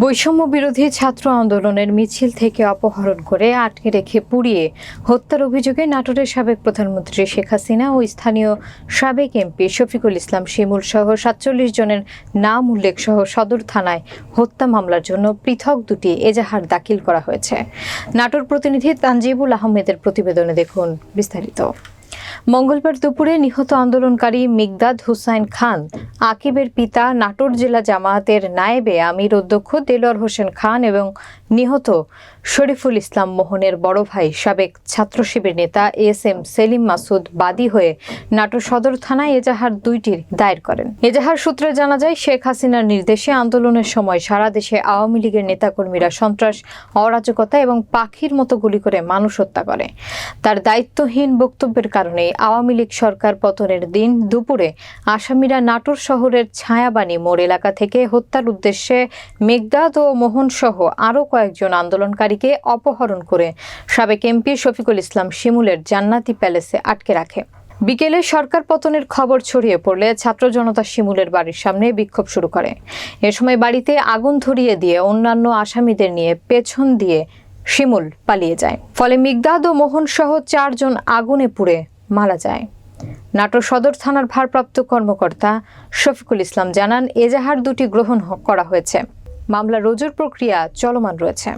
বৈষম্য বিরোধী ছাত্র আন্দোলনের মিছিল থেকে অপহরণ করে আটকে রেখে পুড়িয়ে হত্যার অভিযোগে নাটোরের সাবেক প্রধানমন্ত্রী শেখ হাসিনা ও স্থানীয় সাবেক এমপি শফিকুল ইসলাম শিমুল সহ সাতচল্লিশ জনের নাম উল্লেখ সহ সদর থানায় হত্যা মামলার জন্য পৃথক দুটি এজাহার দাখিল করা হয়েছে। নাটোর প্রতিনিধি তানজিবুল আহমেদের প্রতিবেদনে দেখুন বিস্তারিত। মঙ্গলবার দুপুরে নিহত আন্দোলনকারী মিগদাদ হুসাইন খান, আকিবের পিতা নাটোর জেলা জামায়াতের নায়েবে আমির অধ্যক্ষ দেলোয়ার হোসেন খান এবং নিহত শরীফুল ইসলাম মোহনের বড় ভাই সাবেক ছাত্র শিবির নেতা এস এম সেলিম মাসুদ বাদী হয়ে নাটোর সদর থানায় এজাহার দুইটির দায়ের করেন। এজাহার সূত্রে জানা যায়, শেখ হাসিনার নির্দেশে আন্দোলনের সময় সারা দেশে আওয়ামী লীগের নেতাকর্মীরা সন্ত্রাস, অরাজকতা এবং পাখির মতো গুলি করে মানুষ হত্যা করে। তার দায়িত্বহীন বক্তব্যের কারণে আওয়ামী লীগ সরকার পতনের দিন দুপুরে আসামিরা নাটোর শহরের ছায়াবাণী মোড় এলাকা থেকে হত্যার উদ্দেশ্যে মেঘদাদ ও মোহন সহ আরও কয়েকজন আন্দোলনকারীকে অপহরণ করে। সাবেক এমপি শফিকুল ইসলাম শিমুলের জান্নাতি প্যালেসে আটকে রাখে। বিকেলে সরকার পতনের খবর ছড়িয়ে পড়লে ছাত্র জনতা শিমুলের বাড়ির সামনে বিক্ষোভ শুরু করে। এ সময় বাড়িতে আগুন ধরিয়ে দিয়ে অন্যান্য আসামিদের নিয়ে পেছন দিয়ে শিমুল পালিয়ে যায়। ফলে মিগদাদ ও মোহন সহ চারজন আগুনে পুড়ে মারা যায়। নাটোর সদর থানার ভারপ্রাপ্ত কর্মকর্তা শফিকুল ইসলাম জানান, এজাহার দুটি গ্রহণ করা হয়েছে। মামলা রোজুর প্রক্রিয়া চলমান রয়েছে।